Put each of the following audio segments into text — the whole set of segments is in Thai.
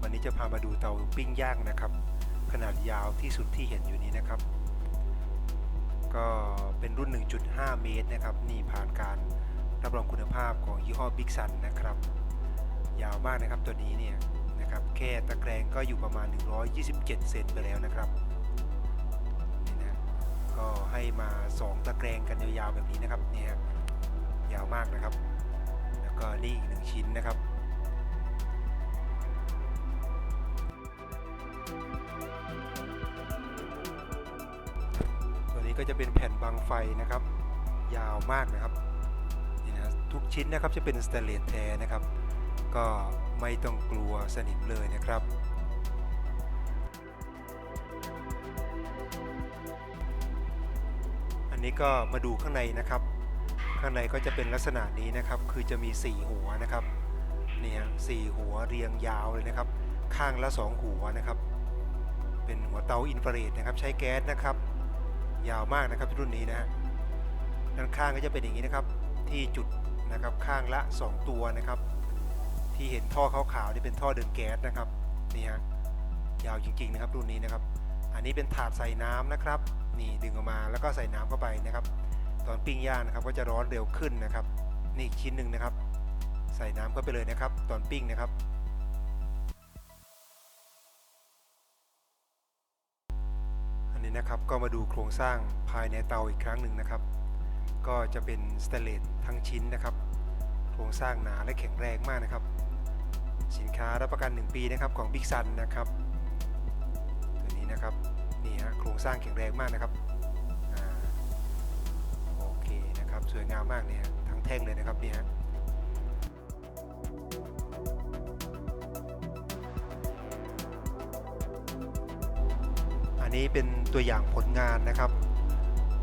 วันนี้จะพามาดูเตาปิ้งย่างนะครับ ขนาดยาวที่สุดที่เห็นอยู่นี้นะครับ ก็เป็นรุ่น 1.5 เมตรนะครับ นี่ผ่านการรับรองคุณภาพของยี่ห้อบิ๊กซันนะครับ ยาวมากนะครับตัวนี้เนี่ยนะครับ แค่ตะแกรงก็อยู่ประมาณ 127 เซนไปแล้วนะครับนี่นะก็ให้มา 2 ตะแกรงกันยาวๆแบบนี้นะครับเนี่ยยาวมากนะครับ แล้วก็นี่อีกหนึ่งชิ้นนะครับ นี้ก็จะเป็นแผ่นบังไฟนะครับ ยาวมากนะครับนี่นะทุกชิ้นนะครับจะเป็นสแตนเลสแท้นะครับ ก็ไม่ต้องกลัวสนิมเลยนะครับอันนี้ก็มาดูข้างในนะครับ ข้างในก็จะเป็นลักษณะนี้นะครับ คือจะมี 4 หัวนะครับ เนี่ยสี่หัวเรียงยาวเลยนะครับ ข้างละ 2 หัวนะครับ เป็นหัวเตาอินฟราเรดนะครับ ใช้แก๊สนะครับ ยาวมากนะครับรุ่นนี้นะฮะด้านข้างก็จะเป็นอย่างนี้นะครับที่จุดนะครับข้างละ 2 ตัวนะครับ ที่เห็นท่อขาวๆนี่เป็นท่อเดินแก๊สนะครับนี่ฮะยาวจริง ๆ นะครับรุ่นนี้นะครับ อันนี้เป็นถาดใส่น้ำนะครับ นี่ดึงออกมาแล้วก็ใส่น้ำเข้าไปนะครับ ตอนปิ้งย่างนะครับก็จะร้อนเร็วขึ้นนะครับ นี่อีกชิ้นหนึ่งนะครับ ใส่น้ำเข้าไปเลยนะครับ ตอนปิ้งนะครับ นนี้นะครับ ก็มาดูโครงสร้างภายในเตาอีกครั้งหนึ่งนะครับ ก็จะเป็นสเตเลสทั้งชิ้นนะครับ โครงสร้างหนาและแข็งแรงมากนะครับ สินค้ารับประกัน 1 ปีนะครับของ Big Sun นนะครับ ตัวนี้นะครับนี่ฮะโครงสร้างแข็งแรงมากนะครับอโอเคนะครับสวยงามมากเนี่ยทั้งแท่งเลยนะครับนี่ฮ นี้เป็นตัวอย่างผลงานนะครับ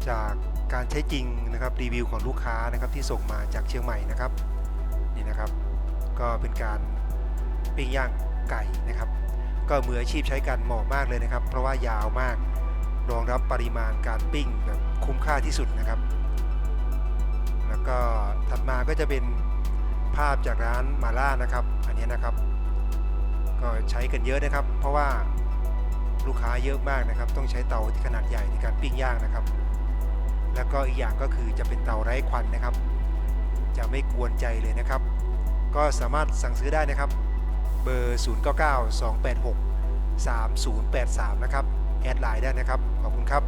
จากการใช้จริงนะครับรีวิวของลูกค้านะครับที่ส่งมาจากเชียงใหม่นะครับนี่นะครับ ก็เป็นการปิ้งย่างไก่นะครับ ก็มืออาชีพใช้กันเหมาะมากเลยนะครับ เพราะว่ายาวมากรองรับปริมาณการปิ้งแบบคุ้มค่าที่สุดนะครับ แล้วก็ถัดมาก็จะเป็นภาพจากร้านมาล่านะครับ อันนี้นะครับ ก็ใช้กันเยอะนะครับ เพราะว่า ลูกค้าเยอะมากนะครับ ต้องใช้เตาที่ขนาดใหญ่ในการปิ้งย่างนะครับ แล้วก็อีกอย่างก็คือจะเป็นเตาไร้ควันนะครับ จะไม่กวนใจเลยนะครับ ก็สามารถสั่งซื้อได้นะครับ เบอร์ 099 286 3083 นะครับ แอดไลน์ได้นะครับ ขอบคุณครับ